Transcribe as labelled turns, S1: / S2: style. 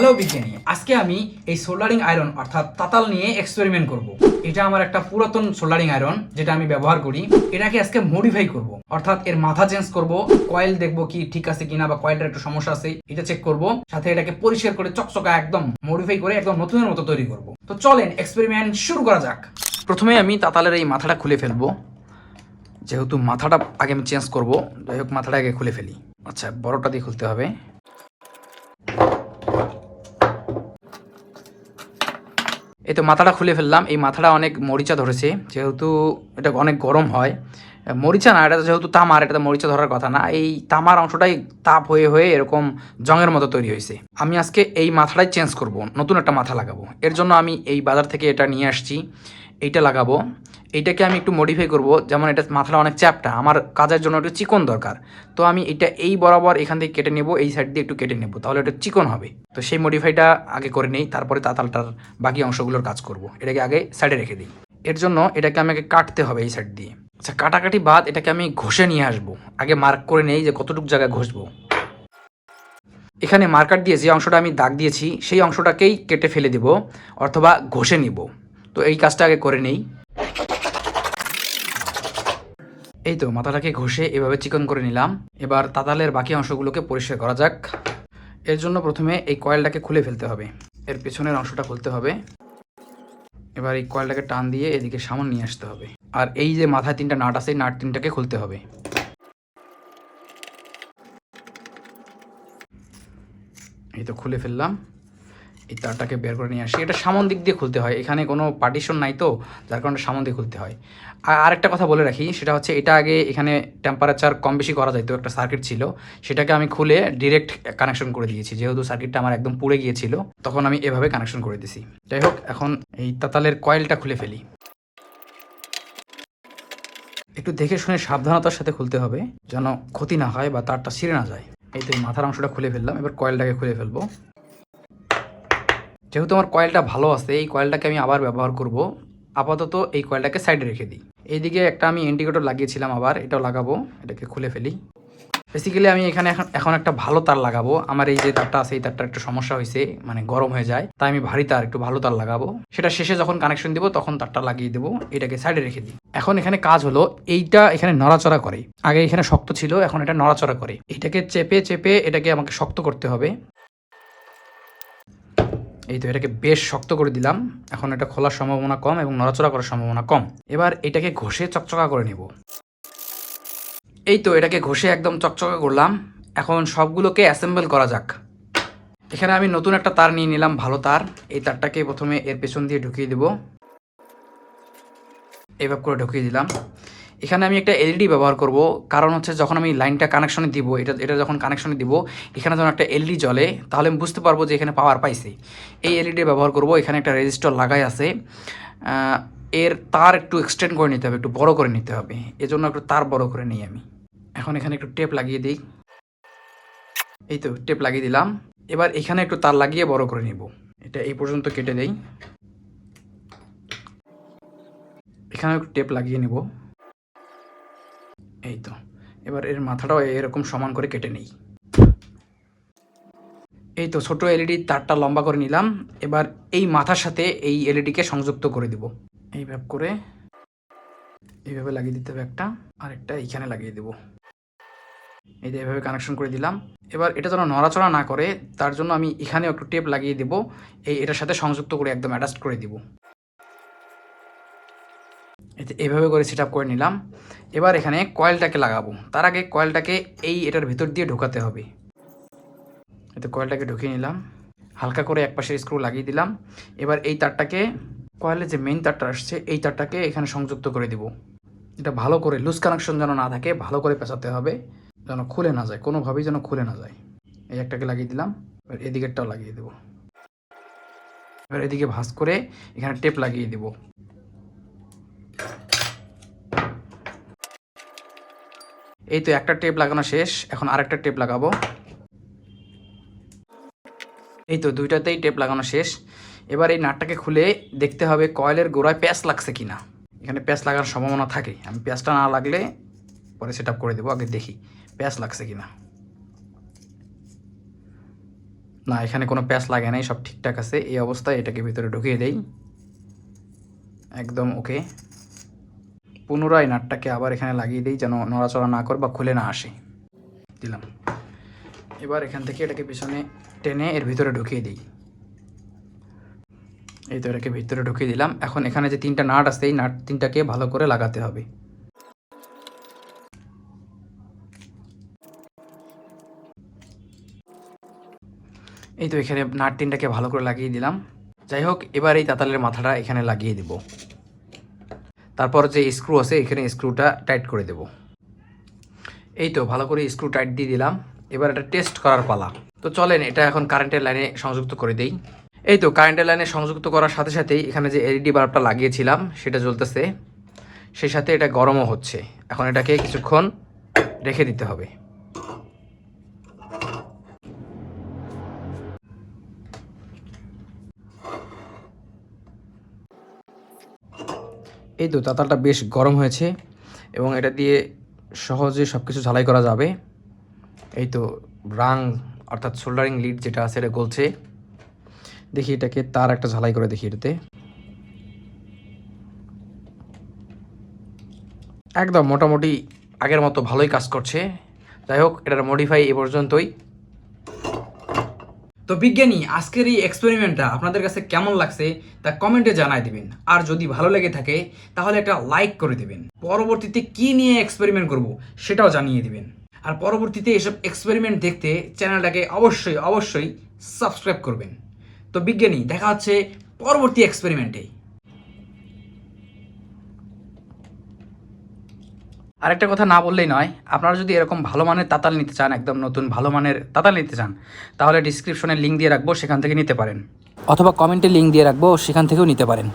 S1: Hello বিজ্ঞানী। আজকে আমি এই সোল্ডারিং আয়রন, অর্থাৎ তাতাল নিয়ে এক্সপেরিমেন্ট করব। এটা আমার একটা পুরাতন সোল্ডারিং আয়রন, যেটা আমি ব্যবহার করি। এটাকে আজকে মডিফাই করব। অর্থাৎ এর মাথা চেঞ্জ করব কয়েল দেখব কি ঠিক আছে কিনা বা কয়েলটার একটু সমস্যা আছে, এটা চেক করব। সাথে এটাকে পরিষ্কার করে চকচকা একদম মডিফাই করে একদম নতুনের মতো তৈরি করব। তো চলেন এক্সপেরিমেন্ট শুরু করা যাক। প্রথমে আমি তাতালের এই মাথাটা খুলে ফেলব। যেহেতু মাথাটা আগে আমি চেঞ্জ করব, যাই হোক মাথাটা আগে খুলে ফেলি। আচ্ছা বড়টা দিয়ে খুলতে হবে। এই তো মাথাটা খুলে ফেললাম। এই মাথাটা অনেক মরিচা ধরেছে, যেহেতু এটা অনেক গরম হয়। মরিচা না, এটা যেহেতু তামার, এটা মরিচা ধরার কথা না। এই তামার অংশটাই তাপ হয়ে হয়ে এরকম জঙের মতো তৈরি হয়েছে। আমি আজকে এই মাথাটাই চেঞ্জ করব, নতুন একটা মাথা লাগাবো। এর জন্য আমি এই বাজার থেকে এটা নিয়ে আসছি, এইটা লাগাবো। এইটাকে আমি একটু মডিফাই করব। যেমন এটা মাথাটা অনেক চ্যাপটা আমার কাজের জন্য একটু চিকন দরকার। তো আমি এটা এই বরাবর এখান থেকে কেটে নেব, এই সাইড দিয়ে একটু কেটে নেব, তাহলে এটা চিকন হবে। তো সেই মডিফাইটা আগে করে নেই, তারপরে তাতালটার বাকি অংশগুলোর কাজ করব। এটাকে আগে সাইডে রেখে দিই। এর জন্য এটাকে আমাকে কাটতে হবে এই সাইড দিয়ে। আচ্ছা কাটাকাটি বাদ এটাকে আমি ঘষে নিয়ে আসব। আগে মার্ক করে নেই যে কতটুকু জায়গায় ঘষবো। এখানে মার্কার দিয়ে যে অংশটা আমি দাগ দিয়েছি, সেই অংশটাকেই কেটে ফেলে দেব, অথবা ঘষে নিব। তো এই কাজটা আগে করে নেই। এই তো মাথাটাকে ঘষে এভাবে চিকন করে নিলাম। এবার তাতালের বাকি অংশগুলোকে পরিষ্কার করা যাক। এর জন্য প্রথমে এই কয়েলটাকে খুলে ফেলতে হবে। এর পেছনের অংশটা খুলতে হবে। এবার এই কয়েলটাকে টান দিয়ে এদিকে সামন নিয়ে আসতে হবে। আর এই যে মাথায় তিনটা নাট আছে, এই নাট তিনটাকে খুলতে হবে। এই তো খুলে ফেললাম। এই তারটাকে বের করে নিয়ে আসি। এটা সামন দিক দিয়ে খুলতে হয়। এখানে কোনো পার্টিশন নাই তো, যার কারণে সামন দিয়ে খুলতে হয়। আর আরেকটা কথা বলে রাখি, সেটা হচ্ছে এটা আগে এখানে টেম্পারেচার কম বেশি করা যাইতো, একটা সার্কিট ছিল। সেটাকে আমি খুলে ডিরেক্ট কানেকশন করে দিয়েছি। যেহেতু সার্কিটটা আমার একদম পুড়ে গিয়েছিল, তখন আমি এভাবে কানেকশন করে দিয়েছি যাই হোক, এখন এই তাতালের কয়েলটা খুলে ফেলি। একটু দেখে শুনে সাবধানতার সাথে খুলতে হবে, যেন ক্ষতি না হয় বা তারটা ছিঁড়ে না যায়। এই তো মাথার অংশটা খুলে ফেললাম। এবার কয়েলটাকে খুলে ফেলব। যেহেতু আমার কয়েলটা ভালো আছে, এই কয়েলটাকে আমি আবার ব্যবহার করব। আপাতত এই কয়েলটাকে সাইডে রেখে দিই। এইদিকে একটা আমি ইন্ডিকেটর লাগিয়েছিলাম আবার, এটাও লাগাবো, এটাকে খুলে ফেলি। বেসিক্যালি আমি এখানে এখন একটা ভালো তার লাগাবো। আমার এই যে তারটা আছে, এই তারটা একটু সমস্যা হয়েছে মানে গরম হয়ে যায়। তাই আমি ভারী তার, একটু ভালো তার লাগাবো। সেটা শেষে যখন কানেকশন দিব, তখন তারটা লাগিয়ে দেবো, এটাকে সাইডে রেখে দিই। এখন এখানে কাজ হলো, এইটা এখানে নড়াচড়া করে। আগে এখানে শক্ত ছিল, এখন এটা নড়াচড়া করে। এটাকে চেপে চেপে এটাকে আমাকে শক্ত করতে হবে। এই তো এটাকে বেশ শক্ত করে দিলাম। এখন এটা খোলার সম্ভাবনা কম এবং নড়াচড়া করার সম্ভাবনা কম। এবার এটাকে ঘষে চকচকা করে নেব। এই তো এটাকে ঘষে একদম চকচকা করলাম। এখন সবগুলোকে অ্যাসেম্বল করা যাক। এখানে আমি নতুন একটা তার নিয়ে নিলাম, ভালো তার। এই তারটাকে প্রথমে এর পেছন দিয়ে ঢুকিয়ে দেব। এভাবে করে ঢুকিয়ে দিলাম। এখানে আমি একটা এলইডি ব্যবহার করব। কারণ হচ্ছে যখন আমি লাইনটা কানেকশনে দিব, এটা এটা যখন কানেকশনে দিব, এখানে যখন একটা এলইডি জ্বলে, তাহলে আমি বুঝতে পারব যে এখানে পাওয়ার পাইছি। এই এলইডি ব্যবহার করব, এখানে একটা রেজিস্টার লাগাই আছে। এর তার একটু এক্সটেন্ড করে নিতে হবে, একটু বড় করে নিতে হবে। এজন্য একটু তার বড় করে নিই আমি। এখন এখানে একটু টেপ লাগিয়ে দিই। এই তো টেপ লাগিয়ে দিলাম। এবার এখানে একটু তার লাগিয়ে বড় করে নিব। এটা এই পর্যন্ত কেটে দেই। এখানে একটু টেপ লাগিয়ে নিব। এই তো এবার এর মাথাটাও এরকম সমান করে কেটে নেই। এই তো ছোট এলইডি তারটা লম্বা করে নিলাম। এবার এই মাথার সাথে এই এলইডিকে সংযুক্ত করে দিব। এইভাবে করে এইভাবে লাগিয়ে দিতে হবে একটা। আর একটা এইখানে লাগিয়ে দেব। এই যে এইভাবে কানেকশন করে দিলাম। এবার এটা যেন নড়াচড়া না করে, তার জন্য আমি এখানে একটু টেপ লাগিয়ে দেব। এই এটার সাথে সংযুক্ত করে একদম অ্যাডাস্ট করে দিব। এতে এইভাবে করে সেট করে নিলাম। এবার এখানে কয়েলটাকে লাগাবো। তার আগে কয়েলটাকে এই এটার ভিতর দিয়ে ঢোকাতে হবে। এতে কয়েলটাকে ঢুকিয়ে নিলাম। হালকা করে এক পাশে স্ক্রু লাগিয়ে দিলাম। এবার এই তারটাকে কয়েলের যে মেইন তারটা আসছে, এই তারটাকে এখানে সংযুক্ত করে দিব। এটা ভালো করে লুজ কানেকশন যেন না থাকে, ভালো করে পেঁচাতে হবে, যেন খুলে না যায়, কোনোভাবেই যেন খুলে না যায়। এই একটাকে লাগিয়ে দিলাম। এবার এদিকেরটাও লাগিয়ে দেবো। এবার এদিকে ভাঁজ করে এখানে টেপ লাগিয়ে দেবো। এই তো একটা টেপ লাগানো শেষ, এখন আরেকটা টেপ লাগাবো। এই তো দুইটাতেই টেপ লাগানো শেষ। এবার এই নাটটাকে খুলে দেখতে হবে কয়েলের গোড়ায় প্যাঁচ লাগছে কিনা। এখানে প্যাঁচ লাগার সম্ভাবনা থাকে আমি প্যাঁচটা না লাগলে পরে সেট করে দেবো, আগে দেখি প্যাঁচ লাগছে কিনা। না না, এখানে কোনো প্যাচ লাগে নাই, সব ঠিকঠাক আছে। এই অবস্থায় এটাকে ভিতরে ঢুকিয়ে দেই। একদম ওকে। পুনরায় নাটটাকে আবার এখানে লাগিয়ে দিই যেন নড়াচড়া না করে বা খুলে না আসে। দিলাম। এবার এখান থেকে এটাকে পিছনে টেনে এর ভিতরে ঢুকিয়ে দিই। এই তো এটাকে ভিতরে ঢুকিয়ে দিলাম। এখন এখানে যে তিনটা নাট আছে, এই নাট তিনটাকে ভালো করে লাগাতে হবে। এই তো এখানে নাট তিনটাকে ভালো করে লাগিয়ে দিলাম। যাই হোক, এবার এই তাতালের মাথাটা এখানে লাগিয়ে দেব। তারপর যে স্ক্রু আছে, এখানে স্ক্রুটা টাইট করে দেব। এই তো ভালো করে স্ক্রু টাইট দিয়ে দিলাম। এবার এটা টেস্ট করার পালা। তো চলেন, এটা এখন কারেন্টের লাইনে সংযুক্ত করে দেই। এই তো কারেন্টের লাইনে সংযুক্ত করার সাথে সাথেই এখানে যে এলইডি বাল্বটা লাগিয়েছিলাম, সেটা জ্বলতেছে। সেই সাথে এটা গরমও হচ্ছে। এখন এটাকে কিছুক্ষণ রেখে দিতে হবে। এই তো তাতালটা বেশ গরম হয়েছে এবং এটা দিয়ে সহজে সব কিছু ঝালাই করা যাবে। এই তো রাং, অর্থাৎ সোল্ডারিং লিড যেটা আছে, এটা গলছে। দেখি এটাকে তার একটা ঝালাই করে দেখি এটাতে। একদম মোটামুটি আগের মতো ভালোই কাজ করছে। যাই হোক, এটার মডিফাই এ পর্যন্তই। তো বিজ্ঞানী, আজকের এই এক্সপেরিমেন্টটা আপনাদের কাছে কেমন লাগছে তা কমেন্টে জানাই দিবেন। আর যদি ভালো লেগে থাকে, তাহলে একটা লাইক করে দিবেন। পরবর্তীতে কি নিয়ে এক্সপেরিমেন্ট করব সেটাও জানিয়ে দিবেন। আর পরবর্তীতে এসব এক্সপেরিমেন্ট দেখতে চ্যানেলটাকে অবশ্যই অবশ্যই সাবস্ক্রাইব করবেন। তো বিজ্ঞানী, দেখা হচ্ছে পরবর্তী এক্সপেরিমেন্টে আরেকটা কথা না বললেই নয়, আপনারা যদি এরকম ভালো মানের তাতাল নিতে চান, একদম নতুন ভালো মানের তাতাল নিতে চান, তাহলে ডিসক্রিপশনে লিঙ্ক দিয়ে রাখব, সেখান থেকে নিতে পারেন। অথবা কমেন্টে লিঙ্ক দিয়ে রাখব, সেখান থেকেও নিতে পারেন।